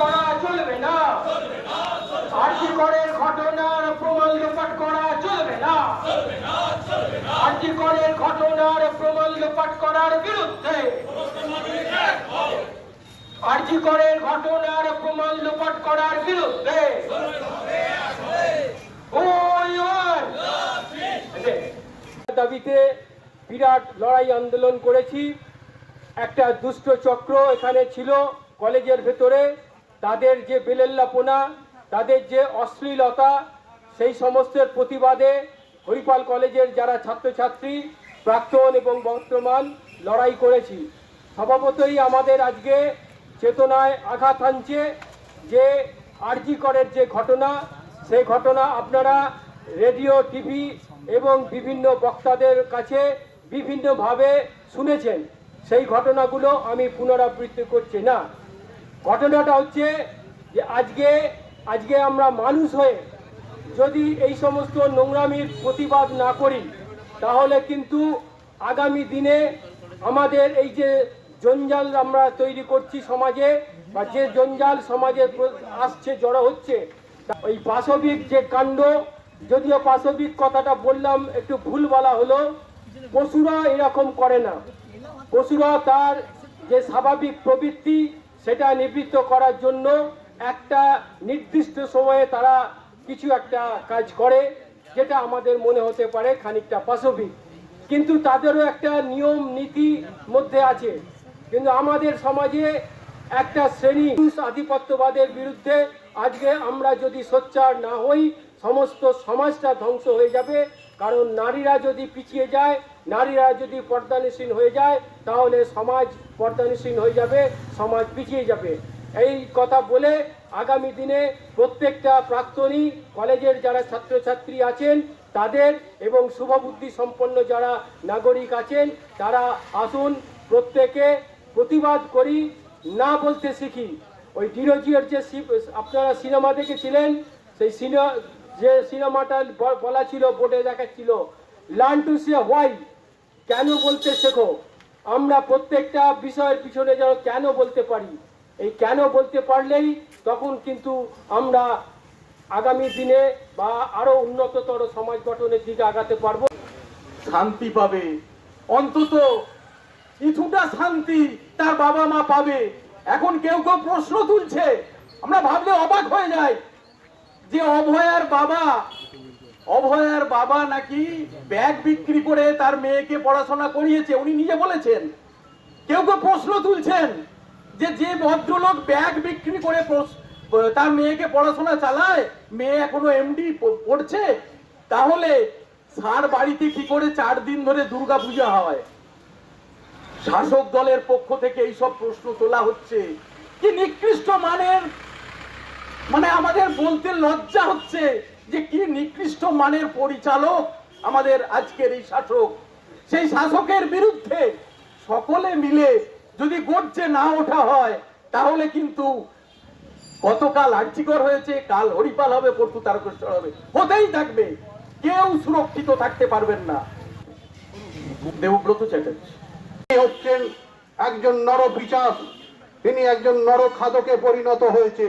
করা চলবে না। ঘটনার প্রমাণ করা চলবে না? ঘটনার প্রমাণ করার বিরুদ্ধে? ঘটনার প্রমাণ লোপাট করার বিরুদ্ধে? দাবিতে বিরাট লড়াই আন্দোলন করেছি। একটা দুষ্ট চক্র এখানে ছিল কলেজের ভেতরে। তাদের যে বেলেল্লাপনা, তাদের যে অশ্লীলতা, সেই সমস্তের প্রতিবাদে হরিপাল কলেজের যারা ছাত্রছাত্রী, প্রাক্তন এবং বর্তমান লড়াই করেছি। স্বভাবতই আমাদের আজকে চেতনায় আঘাত হানছে যে আরজি করের যে ঘটনা, সেই ঘটনা আপনারা রেডিও, টিভি এবং বিভিন্ন বক্তাদের কাছে বিভিন্নভাবে শুনেছেন। সেই ঘটনাগুলো আমি পুনরাবৃত্তি করছি না। ঘটনাটা হচ্ছে যে আজকে আজকে আমরা মানুষ হয়ে যদি এই সমস্ত নোংরামির প্রতিবাদ না করি, তাহলে কিন্তু আগামী দিনে আমাদের এই যে জঞ্জাল আমরা তৈরি করছি সমাজে, বা যে জঞ্জাল সমাজে আসছে, জড়ো হচ্ছে ওই পাশবিক যে কাণ্ড, যদিও পাশবিক কথাটা বললাম, একটু ভুল বলা হলো, পশুরা এরকম করে না। পশুরা তার যে স্বাভাবিক প্রবৃত্তি, সেটা নিবৃত্ত করার জন্য একটা নির্দিষ্ট সময়ে তারা কিছু একটা কাজ করে, যেটা আমাদের মনে হতে পারে খানিকটা পাশবিক। কিন্তু তাদেরও একটা নিয়ম, নীতি মধ্যে আছে। কিন্তু আমাদের সমাজে একটা শ্রেণি পুরুষ আধিপত্যবাদের বিরুদ্ধে আজকে আমরা যদি সোচ্চার না হই, সমস্ত সমাজটা ধ্বংস হয়ে যাবে। কারণ নারীরা যদি পিছিয়ে যায় নারীরা যদি পর্দানিসীন হয়ে যায়, তাহলে সমাজ পর্দানিসীন হয়ে যাবে, সমাজ পিছিয়ে যাবে। এই কথা বলে আগামী দিনে প্রত্যেকটা প্রাক্তনী, কলেজের যারা ছাত্রছাত্রী আছেন, তাদের এবং শুভবুদ্ধি সম্পন্ন যারা নাগরিক আছেন, তারা আসুন প্রত্যেকে প্রতিবাদ করি, না বলতে শিখি। ওই ডিরোজিওর যে আপনারা সিনেমা দেখেছিলেন, সেই সিনেমা যে সিনেমাটা বলা ছিল, বোর্ডে দেখাচ্ছিল লার্ন টু সে হোয়াই কেন বলতে শেখো? আমরা প্রত্যেকটা বিষয়ের পিছনে যেন কেন বলতে পারি? এই কেন বলতে পারলেই তখন কিন্তু আমরা আগামী দিনে বা আরও উন্নততর সমাজ গঠনের দিকে আগাতে পারব। শান্তি পাবে। অন্তত কিছুটা শান্তি তার বাবা মা পাবে। এখন কেউ কেউ প্রশ্ন তুলছে। আমরা ভাবলে অবাক হয়ে যাই যে অভয়ার বাবা অভয়ার বাবা নাকি ব্যাগ বিক্রি করে তার মেয়েকে পড়াশোনা করিয়েছে, উনি নিজে বলেছেন। কেউ কেউ প্রশ্ন তুলছেন যে যে ভদ্রলোক ব্যাগ বিক্রি করে তার মেয়েকে পড়াশোনা চালায়, মেয়ে এখনও এমডি পড়ছে, তাহলে সার বাড়িতে কি করে চার দিন ধরে দুর্গা পূজা হয়? শাসক দলের পক্ষ থেকে এইসব প্রশ্ন তোলা হচ্ছে। কি নিকৃষ্ট মানের মানে আমাদের বলতে লজ্জা হচ্ছে। যে কি নিকৃষ্ট মানের পরিচালক আমাদের আজকের এই শাসক, সেই শাসকের বিরুদ্ধে সকলে মিলে যদি গর্জে না ওঠা হয়, তাহলে কিন্তু গতকাল আর্চিকর হয়েছে, কাল হরিপাল হবে, পরশু তারকেশ্বর হবে। হতেই থাকবে। কেউ সুরক্ষিত থাকতে পারবেন না। দেবব্রত চ্যাটার্জি। হচ্ছেন একজন নরপিচাস তিনি একজন নর খাদকে পরিণত হয়েছে।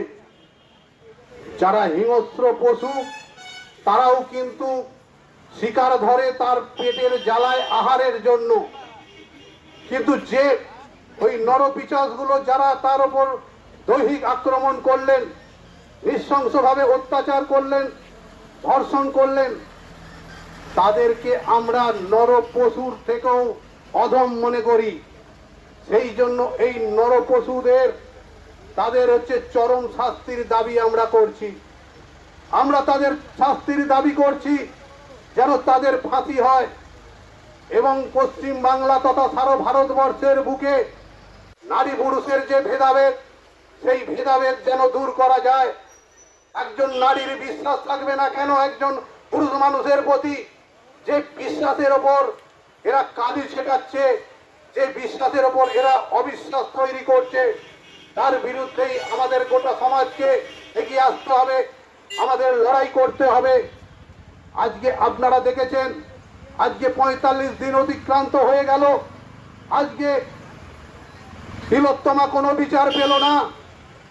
যারা হিংস্র পশু তারাও কিন্তু শিকার ধরে তার পেটের জ্বালায় আহারের জন্য। কিন্তু যে ওই নরপিচাসগুলো যারা তার ওপর দৈহিক আক্রমণ করলেন, নৃশংসভাবে অত্যাচার করলেন, ধর্ষণ করলেন, তাদেরকে আমরা নর পশুর থেকেও অধম মনে করি। সেই জন্য এই নর পশুদের তাদের হচ্ছে চরম শাস্তির দাবি আমরা করছি। আমরা তাদের শাস্তির দাবি করছি যেন তাদের ফাঁসি হয় এবং পশ্চিম বাংলা তথা সারা ভারতবর্ষের বুকে নারী পুরুষের যে ভেদাভেদ, সেই ভেদাভেদ যেন দূর করা যায়। একজন নারীর বিশ্বাস থাকবে না কেন একজন পুরুষ মানুষের প্রতি? যে বিশ্বাসের ওপর এরা কালি শেখাচ্ছে যে বিশ্বাসের ওপর এরা অবিশ্বাস তৈরি করছে, তার বিরুদ্ধেই আমাদের গোটা সমাজকে এগিয়ে আসতে হবে। আমাদের লড়াই করতে হবে। আজকে আপনারা দেখেছেন, আজকে পঁয়তাল্লিশ দিন অতিক্রান্ত হয়ে গেল। আজকে তিলোত্তমা কোনো বিচার পেল না।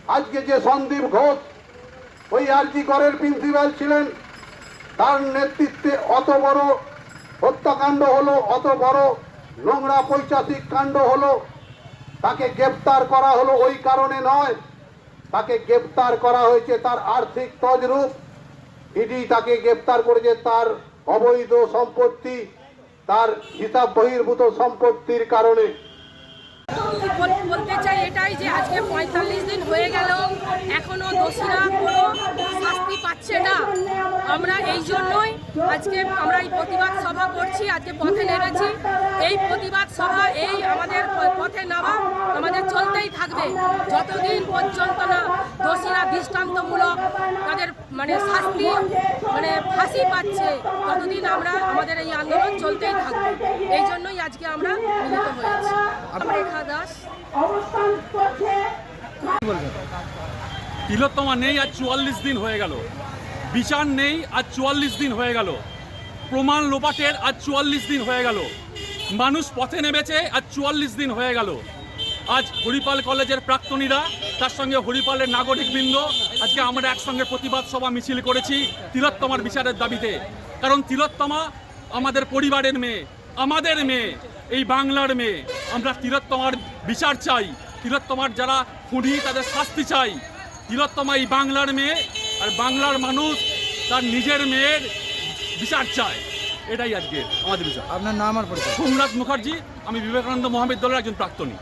আজকে যে সন্দীপ ঘোষ ওই আরজি করের প্রিন্সিপাল ছিলেন, তার নেতৃত্বে অত বড় হত্যাকাণ্ড হলো, অত বড় নোংরা পৈশাচিক কাণ্ড হলো। তাকে গ্রেপ্তার করা হলো ওই কারণে নয়। তাকে গ্রেপ্তার করা হয়েছে তার আর্থিক তজরূপ। ইডি তাকে গ্রেপ্তার করেছে তার অবৈধ সম্পত্তি, তার হিসাব বহির্ভূত সম্পত্তির কারণে বল- বলতে চাই এটাই যে আজকে পঁয়তাল্লিশ দিন হয়ে গেল এখনও দোষীরা কোনো শাস্তি পাচ্ছে না। আমরা এই জন্যই আজকে আমরা এই প্রতিবাদ সভা করছি, আজকে পথে নেমেছি। এই প্রতিবাদ সভা এই আমাদের পথে নামা আমাদের চলতেই থাকবে। যতদিন পর্যন্ত না দোষীরা দৃষ্টান্তমূলক তাদের মানে শাস্তি মানে ফাঁসি পাচ্ছে, ততদিন আমরা আমাদের এই আন্দোলন চলতেই থাকবে। এই জন্যই আজকে আমরা মিলিত হয়েছি। রেখা দাস। তিলোত্তমা নেই আজ চুয়াল্লিশ দিন হয়ে গেল। বিচার নেই আজ চুয়াল্লিশ দিন হয়ে গেল। প্রমাণ লোপাটের আজ চুয়াল্লিশ দিন হয়ে গেল। মানুষ পথে নেমেছে আজ চুয়াল্লিশ দিন হয়ে গেল। আজ হরিপাল কলেজের প্রাক্তনীরা, তার সঙ্গে হরিপালের নাগরিকবৃন্দ, আজকে আমরা একসঙ্গে প্রতিবাদ সভা মিছিল করেছি তিলোত্তমার বিচারের দাবিতে। কারণ তিলোত্তমা আমাদের পরিবারের মেয়ে। আমাদের মেয়ে এই বাংলার মেয়ে। আমরা তিলোত্তমার বিচার চাই। তিলোত্তমার যারা খুনি তাদের শাস্তি চাই। তিলোত্তমা এই বাংলার মেয়ে আর বাংলার মানুষ তার নিজের মেয়ের বিচার চায়। এটাই আজকে আমাদের বিচার। আপনার নাম আর পরিচয়? সোমনাথ মুখার্জি আমি বিবেকানন্দ মহাবিদ্যালয়ের একজন প্রাক্তনী।